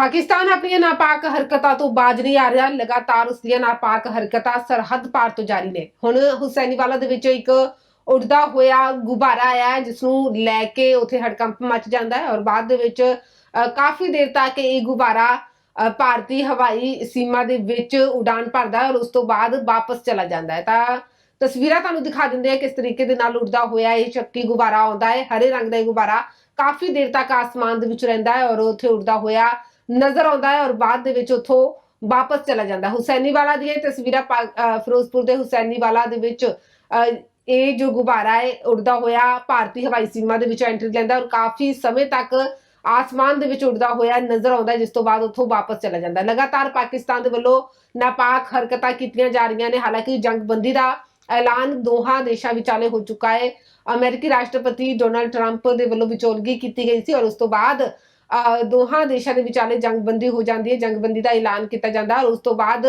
ਪਾਕਿਸਤਾਨ ਆਪਣੀਆਂ ਨਾਪਾਕ ਹਰਕਤਾਂ ਤੋਂ ਬਾਜ ਨਹੀਂ ਆ ਰਿਹਾ। ਲਗਾਤਾਰ ਉਸ ਦੀਆਂ ਨਾਪਾਕ ਹਰਕਤਾਂ ਸਰਹੱਦ ਪਾਰ ਤੋਂ ਜਾਰੀ ਨੇ। ਹੁਣ ਹੁਸੈਨੀਵਾਲਾ ਦੇ ਵਿੱਚ ਇੱਕ ਉੱਡਦਾ ਹੋਇਆ ਗੁਬਾਰਾ ਆਇਆ ਜਿਸ ਨੂੰ ਲੈ ਕੇ ਉੱਥੇ ਹੜਕੰਪ ਮਚ ਜਾਂਦਾ ਹੈ ਔਰ ਬਾਅਦ ਦੇ ਵਿੱਚ ਕਾਫੀ ਦੇਰ ਤੱਕ ਇਹ ਗੁਬਾਰਾ ਭਾਰਤੀ ਹਵਾਈ ਸੀਮਾ ਦੇ ਵਿੱਚ ਉਡਾਨ ਭਰਦਾ ਹੈ ਔਰ ਉਸ ਤੋਂ ਬਾਅਦ ਵਾਪਸ ਚਲਾ ਜਾਂਦਾ ਹੈ। ਤਾਂ ਤਸਵੀਰਾਂ ਤੁਹਾਨੂੰ ਦਿਖਾ ਦਿੰਦੇ ਆ ਕਿਸ ਤਰੀਕੇ ਦੇ ਨਾਲ ਉੱਡਦਾ ਹੋਇਆ ਇਹ ਚੱਕੀ ਗੁਬਾਰਾ ਆਉਂਦਾ ਹੈ। ਹਰੇ ਰੰਗ ਦਾ ਇਹ ਗੁਬਾਰਾ ਕਾਫੀ ਦੇਰ ਤੱਕ ਆਸਮਾਨ ਦੇ ਵਿੱਚ ਰਹਿੰਦਾ ਹੈ ਔਰ ਉੱਥੇ ਉੱਡਦਾ ਹੋਇਆ ਨਜ਼ਰ ਆਉਂਦਾ ਹੈ ਔਰ ਬਾਅਦ ਦੇ ਵਿੱਚ ਉੱਥੋਂ ਵਾਪਸ ਚਲਾ ਜਾਂਦਾ। ਹੁਸੈਨੀਵਾਲਾ ਦੀਆਂ ਤਸਵੀਰਾਂ ਫਿਰੋਜ਼ਪੁਰ ਦੇ ਹੁਸੈਨੀਵਾਲਾ ਦੇ ਵਿੱਚ ਇਹ ਜੋ ਗੁਬਾਰਾ ਹੈ, ਉੱਡਦਾ ਹੋਇਆ ਭਾਰਤੀ ਹਵਾਈ ਸੀਮਾ ਦੇ ਵਿੱਚ ਐਂਟਰੀ ਲੈਂਦਾ ਔਰ ਕਾਫੀ ਸਮੇਂ ਤੱਕ ਆਸਮਾਨ ਦੇ ਵਿੱਚ ਉੱਡਦਾ ਹੋਇਆ ਨਜ਼ਰ ਆਉਂਦਾ ਜਿਸ ਤੋਂ ਬਾਅਦ ਉੱਥੋਂ ਵਾਪਸ ਚਲਾ ਜਾਂਦਾ। ਲਗਾਤਾਰ ਪਾਕਿਸਤਾਨ ਦੇ ਵੱਲੋਂ ਨਾਪਾਕ ਹਰਕਤਾਂ ਕੀਤੀਆਂ ਜਾ ਰਹੀਆਂ ਨੇ। ਹਾਲਾਂਕਿ ਜੰਗਬੰਦੀ ਦਾ ਐਲਾਨ ਦੋਹਾਂ ਦੇਸ਼ਾਂ ਵਿਚਾਲੇ ਹੋ ਚੁੱਕਾ ਹੈ। ਅਮਰੀਕੀ ਰਾਸ਼ਟਰਪਤੀ ਡੋਨਲਡ ਟਰੰਪ ਦੇ ਵੱਲੋਂ ਵਿਚੋਲਗੀ ਕੀਤੀ ਗਈ ਸੀ ਔਰ ਉਸ ਤੋਂ ਬਾਅਦ ਦੋਹਾਂ ਦੇਸ਼ਾਂ ਦੇ ਵਿਚਾਲੇ ਜੰਗਬੰਦੀ ਹੋ ਜਾਂਦੀ ਹੈ ਜੰਗਬੰਦੀ ਦਾ ਐਲਾਨ ਕੀਤਾ ਜਾਂਦਾ ਹੈ ਉਸ ਤੋਂ ਬਾਅਦ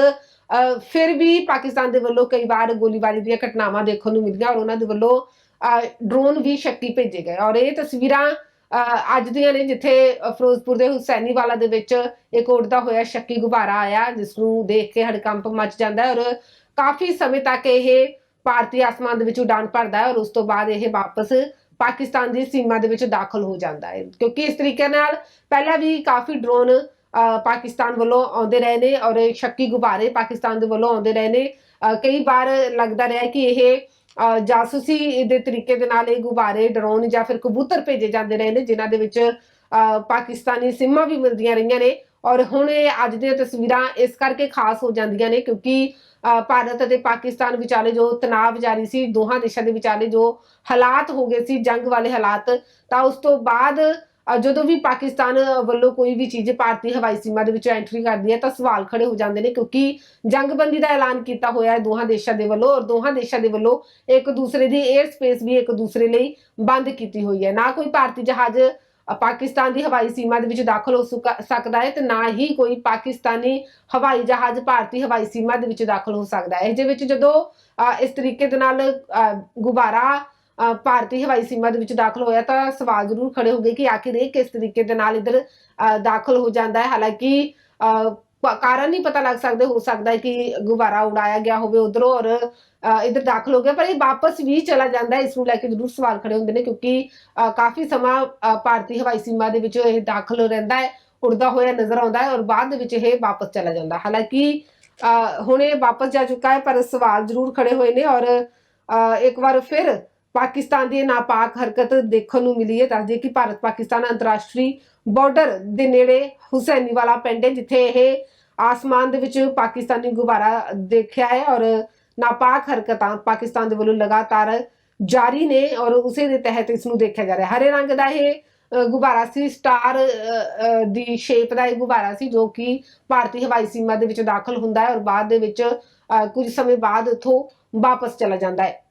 ਫਿਰ ਵੀ ਪਾਕਿਸਤਾਨ ਦੇ ਵੱਲੋਂ ਕਈ ਵਾਰ ਗੋਲੀਬਾਰੀ ਦੀਆਂ ਘਟਨਾਵਾਂ ਦੇਖਣ ਨੂੰ ਮਿਲੀਆਂ ਔਰ ਉਹਨਾਂ ਦੇ ਵੱਲੋਂ ਡਰੋਨ ਵੀ ਸ਼ੱਕੀ ਭੇਜੇ ਗਏ। ਔਰ ਇਹ ਤਸਵੀਰਾਂ ਅ, ਅੱਜ ਦੀਆਂ ਨੇ ਜਿੱਥੇ ਫਿਰੋਜ਼ਪੁਰ ਦੇ ਹੁਸੈਨੀਵਾਲਾ ਦੇ ਵਿੱਚ ਇੱਕ ਉੱਡਦਾ ਹੋਇਆ ਸ਼ੱਕੀ ਗੁਬਾਰਾ ਆਇਆ ਜਿਸ ਨੂੰ ਦੇਖ ਕੇ ਹੜਕੰਪ ਮਚ ਜਾਂਦਾ ਹੈ ਔਰ ਕਾਫੀ ਸਮੇਂ ਤੱਕ ਇਹ ਭਾਰਤੀ ਆਸਮਾਨ ਦੇ ਵਿੱਚ ਉਡਾਨ ਭਰਦਾ ਹੈ ਔਰ ਉਸ ਤੋਂ ਬਾਅਦ ਇਹ ਵਾਪਸ ਪਾਕਿਸਤਾਨ ਦੀ ਸੀਮਾ ਦੇ ਵਿੱਚ ਦਾਖਲ ਹੋ ਜਾਂਦਾ ਹੈ। ਕਿਉਂਕਿ ਇਸ ਤਰੀਕੇ ਨਾਲ ਪਹਿਲਾਂ ਵੀ ਕਾਫੀ ਡਰੋਨ ਪਾਕਿਸਤਾਨ ਵੱਲੋਂ ਆਉਂਦੇ ਰਹੇ ਨੇ ਔਰ ਇਹ ਸ਼ੱਕੀ ਗੁਬਾਰੇ ਪਾਕਿਸਤਾਨ ਦੇ ਵੱਲੋਂ ਆਉਂਦੇ ਰਹੇ ਨੇ। ਕਈ ਵਾਰ ਲੱਗਦਾ ਰਿਹਾ ਕਿ ਇਹ ਜਾਸੂਸੀ ਦੇ ਤਰੀਕੇ ਦੇ ਨਾਲ ਇਹ ਗੁਬਾਰੇ ਡਰੋਨ ਜਾਂ ਫਿਰ ਕਬੂਤਰ ਭੇਜੇ ਜਾਂਦੇ ਰਹੇ ਨੇ, ਜਿਨ੍ਹਾਂ ਦੇ ਵਿੱਚ ਪਾਕਿਸਤਾਨੀ ਸਿੰਮਾਂ ਵੀ ਮਿਲਦੀਆਂ ਰਹੀਆਂ ਨੇ। ਔਰ ਹੁਣ ਇਹ ਅੱਜ ਦੀਆਂ ਤਸਵੀਰਾਂ ਇਸ ਕਰਕੇ ਖਾਸ ਹੋ ਜਾਂਦੀਆਂ ਨੇ ਕਿਉਂਕਿ ਭਾਰਤ ਅਤੇ ਪਾਕਿਸਤਾਨ ਵਿਚਾਲੇ ਜੋ ਤਣਾਅ ਜਾਰੀ ਸੀ, ਦੋਹਾਂ ਦੇਸ਼ਾਂ ਦੇ ਵਿਚਾਲੇ ਜੋ ਹਾਲਾਤ ਹੋ ਗਏ ਸੀ, ਜੰਗ ਵਾਲੇ ਹਾਲਾਤ, ਤਾਂ ਉਸ ਤੋਂ ਬਾਅਦ ਜਦੋਂ ਵੀ ਪਾਕਿਸਤਾਨ ਵੱਲੋਂ ਕੋਈ ਵੀ ਚੀਜ਼ ਭਾਰਤੀ ਹਵਾਈ ਸੀਮਾ ਦੇ ਵਿੱਚ ਐਂਟਰੀ ਕਰਦੀ ਹੈ, ਤਾਂ ਸਵਾਲ ਖੜੇ ਹੋ ਜਾਂਦੇ ਨੇ ਕਿਉਂਕਿ ਜੰਗਬੰਦੀ ਦਾ ਐਲਾਨ ਕੀਤਾ ਹੋਇਆ ਹੈ ਦੋਹਾਂ ਦੇਸ਼ਾਂ ਦੇ ਵੱਲੋਂ ਔਰ ਦੋਹਾਂ ਦੇਸ਼ਾਂ ਦੇ ਵੱਲੋਂ ਇੱਕ ਦੂਸਰੇ ਦੀ 에ਅਰ ਸਪੇਸ ਵੀ ਇੱਕ ਦੂਸਰੇ ਲਈ ਬੰਦ ਕੀਤੀ ਹੋਈ ਹੈ। ਨਾ ਕੋਈ ਭਾਰਤੀ ਜਹਾਜ਼ ਪਾਕਿਸਤਾਨ ਦੀ ਹਵਾਈ ਸੀਮਾ ਦੇ ਵਿੱਚ ਦਾਖਲ ਹੋ ਸਕਦਾ ਹੈ ਤੇ ਨਾ ਹੀ ਕੋਈ ਪਾਕਿਸਤਾਨੀ ਹਵਾਈ ਜਹਾਜ਼ ਭਾਰਤੀ ਹਵਾਈ ਸੀਮਾ ਦੇ ਵਿੱਚ ਦਾਖਲ ਹੋ ਸਕਦਾ ਹੈ। ਇਹਦੇ ਵਿੱਚ ਜਦੋਂ ਇਸ ਤਰੀਕੇ ਦੇ ਨਾਲ ਗੁਬਾਰਾ ਭਾਰਤੀ ਹਵਾਈ ਸੀਮਾ ਦੇ ਵਿੱਚ ਦਾਖਲ ਹੋਇਆ ਤਾਂ ਸਵਾਲ ਜ਼ਰੂਰ ਖੜੇ ਹੋ ਗਏ ਕਿ ਆਖਿਰ ਇਹ ਕਿਸ ਤਰੀਕੇ ਦੇ ਨਾਲ ਇਧਰ ਦਾਖਲ ਹੋ ਜਾਂਦਾ ਹੈ। ਹਾਲਾਂਕਿ ਅ, ਕਾਰਨ ਨਹੀਂ ਪਤਾ ਲੱਗ ਸਕਦੇ ਹੋ ਸਕਦਾ ਹੈ ਕਿ ਗੁਬਾਰਾ ਉਡਾਇਆ ਗਿਆ ਹੋਵੇ ਉਧਰੋਂ ਔਰ ਅ, ਦਾਖਲ ਹੋ ਗਿਆ ਪਰ ਇਹ ਵਾਪਸ ਵੀ ਚਲਾ ਜਾਂਦਾ ਹੈ ਇਸ ਨੂੰ ਲੈ ਕੇ ਜ਼ਰੂਰ ਸਵਾਲ ਖੜੇ ਹੁੰਦੇ ਨੇ ਕਿਉਂਕਿ ਕਾਫੀ ਸਮਾਂ ਭਾਰਤੀ ਹਵਾਈ ਸੀਮਾ ਦੇ ਵਿੱਚ ਇਹ ਦਾਖਲ ਰਹਿੰਦਾ ਹੈ ਉੜਦਾ ਹੋਇਆ ਨਜ਼ਰ ਆਉਂਦਾ ਹੈ ਔਰ ਬਾਅਦ ਦੇ ਵਿੱਚ ਇਹ ਵਾਪਸ ਚਲਾ ਜਾਂਦਾ ਹੈ। ਹਾਲਾਂਕਿ ਅ, ਹੁਣ ਇਹ ਵਾਪਸ ਜਾ ਚੁੱਕਾ ਹੈ ਪਰ ਸਵਾਲ ਜ਼ਰੂਰ ਖੜੇ ਹੋਏ ਨੇ ਔਰ ਇੱਕ ਵਾਰ ਫਿਰ ਪਾਕਿਸਤਾਨ ਦੀ ਨਾਪਾਕ ਹਰਕਤ ਦੇਖਣ ਨੂੰ ਮਿਲੀ ਹੈ। ਦੱਸਦੇ ਕਿ ਭਾਰਤ ਪਾਕਿਸਤਾਨ ਅੰਤਰਰਾਸ਼ਟਰੀ ਬਾਰਡਰ ਦੇ ਨੇੜੇ ਹੁਸੈਨੀਵਾਲਾ ਪਿੰਡ ਹੈ ਜਿੱਥੇ ਇਹ ਆਸਮਾਨ ਦੇ ਵਿੱਚ ਪਾਕਿਸਤਾਨੀ ਗੁਬਾਰਾ ਦੇਖਿਆ ਹੈ ਔਰ ਨਾਪਾਕ ਹਰਕਤਾਂ ਪਾਕਿਸਤਾਨ ਦੇ ਵੱਲੋਂ ਲਗਾਤਾਰ ਜਾਰੀ ਨੇ ਔਰ ਉਸੇ ਦੇ ਤਹਿਤ ਇਸ ਨੂੰ ਦੇਖਿਆ ਜਾ ਰਿਹਾ ਹਰੇ ਰੰਗ ਦਾ ਇਹ ਗੁਬਾਰਾ ਸੀ ਸਟਾਰ ਦੀ ਸ਼ੇਪ ਦਾ ਇਹ ਗੁਬਾਰਾ ਸੀ ਜੋ ਕਿ ਭਾਰਤੀ ਹਵਾਈ ਸੀਮਾ ਦੇ ਵਿੱਚ ਦਾਖਲ ਹੁੰਦਾ ਹੈ ਔਰ ਬਾਅਦ ਦੇ ਵਿੱਚ ਅ, ਕੁਝ ਸਮੇਂ ਬਾਅਦ ਉੱਥੋਂ ਵਾਪਸ ਚਲਾ ਜਾਂਦਾ ਹੈ।